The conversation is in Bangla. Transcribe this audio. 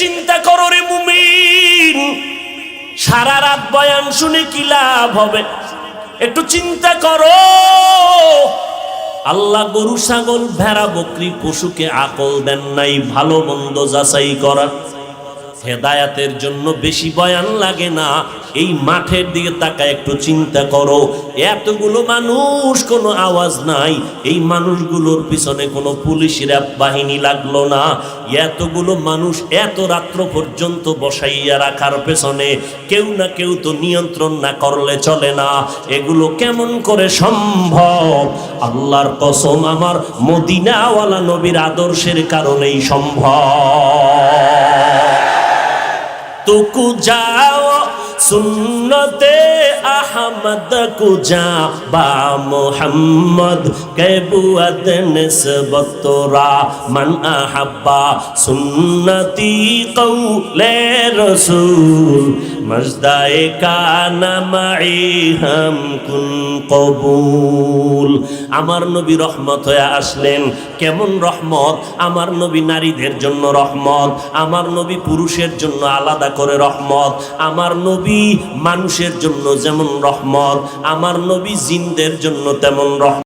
চিন্তা করো রে মুমিন। সারা রাত বয়ান শুনে কি লাভ হবে? একটু চিন্তা করো। আল্লাহ গরু, ছাগল, ভেড়া, বকরি, পশুকে আকল দেন নাই, ভালো মন্দ যাচাই করা হেদায়াতের জন্য বেশি বয়ান লাগে না। এই মাঠের দিকে তাকায় একটু চিন্তা করো। এতগুলো মানুষ কোনো আওয়াজ নাই। এই মানুষগুলোর পিছনে কোনো পুলিশের বাহিনী লাগল না। এতগুলো মানুষ এত রাত্র পর্যন্ত বসাইয়া রাখার পেছনে কেউ না কেউ তো নিয়ন্ত্রণ না করলে চলে না। এগুলো কেমন করে সম্ভব? আল্লাহর কসম আমার মদিনাওয়ালা নবীর আদর্শের কারণেই সম্ভব। তুকু যাও, সুন্নতে আহমদ কু যা, বা মোহাম্মদ কেবুয়াত নিসবতরা মন আহাব্বা সুন্নতি কৌলে রসুল। মজদায় কানামাই হাম কুন কবুল আমার নবী রহমত হয়ে আসলেন কেমন রহমত আমার নবী নারীদের জন্য রহমত আমার নবী পুরুষের জন্য আলাদা করে রহমত আমার নবী মানুষের জন্য যেমন রহমত আমার নবী জিনদের জন্য তেমন রহমত